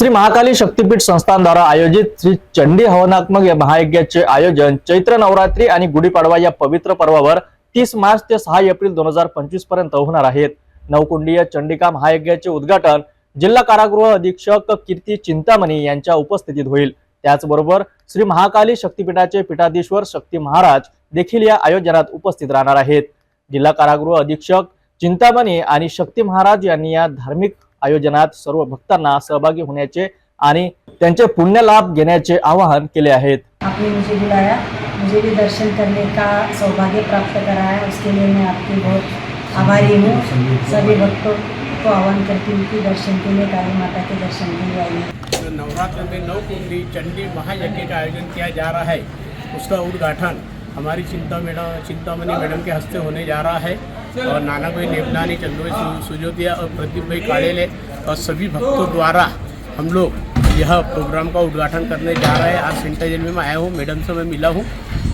श्री महाकाली शक्तीपीठ संस्थानद्वारा आयोजित श्री चंडी हवनात्मक या महायज्ञाचे आयोजन चैत्र नवरात्री आणि गुढीपाडवा या पवित्र पर्वावर तीस मार्च ते सहा एप्रिल दोन हजार पंचवीसपर्यंत होणार आहेत. नवकुंडीय चंडिका महायज्ञाचे उद्घाटन जिल्हा कारागृह अधीक्षक कीर्ती चिंतामणी यांच्या उपस्थितीत होईल. त्याचबरोबर श्री महाकाली शक्तीपीठाचे पीठाधीश्वर शक्ती महाराज देखील या आयोजनात उपस्थित राहणार आहेत. जिल्हा कारागृह अधीक्षक चिंतामणी आणि शक्ती महाराज यांनी या धार्मिक आयोजनात सर्व भक्तांना सहभागी होण्याचे आणि त्यांचे पुण्य लाभ घेण्याचे आवाहन केले आहेत. आपने मुझे बुलाया मुझे भी दर्शन करने का सौभाग्य प्राप्त कराया उसके लिए मैं आपकी बहुत आभारी हूँ। सभी भक्तों को आह्वान करती हूँ कि दर्शन के लिए काली माता के दर्शन के लिए आइए नवरात्र में नौ कुंडी चंडी महायज्ञ का आयोजन किया जा रहा है। उसका उद्घाटन हमारी चिंता मैडम चिंतामणि मैडम के हस्ते होने जा रहा है। और नाना भाई नेमलानी चंद्रभाई सु- सुजोतिया और प्रदीप भाई काड़ेले और सभी भक्तों द्वारा हम लोग यह प्रोग्राम का उद्घाटन करने जा रहे हैं। आज सेंटर जेल में मैं आया हूँ, मैडम से मैं मिला हूँ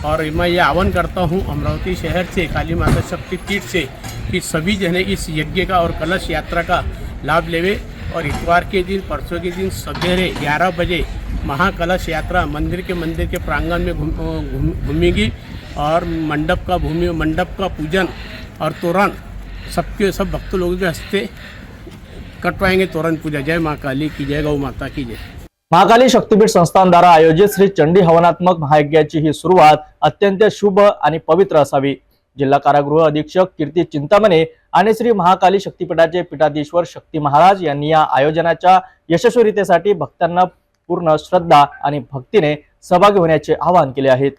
और मैं ये आह्वान करता हूँ अमरावती शहर से, काली माता शक्ति पीठ से कि सभी जने इस यज्ञ का और कलश यात्रा का लाभ लेवे और इतवार के दिन, परसों के दिन सवेरे 11 बजे महाकलश यात्रा मंदिर के मंदिर के प्रांगण में घूम- घूम- घूमेगी और मंडप का भूमि, मंडप का पूजन और तोरण सबके सब भक्त लोग के कटवाएंगे तोरण पूजा। जय माँ काली की जय गौ माता की जय। महाकाली शक्तीपीठ संस्थानद्वारा आयोजित श्री चंडी हवनात्मक महायज्ञाची ही सुरुवात अत्यंत शुभ आणि पवित्र असावी. जिल्हा कारागृह अधीक्षक कीर्ती चिंतामणे आणि श्री महाकाली शक्तीपीठाचे पीठाधीश्वर शक्ती महाराज यांनी या आयोजनाच्या यशस्वीरितेसाठी भक्तांना पूर्ण श्रद्धा आणि भक्तीने सहभागी होण्याचे आवाहन केले आहेत.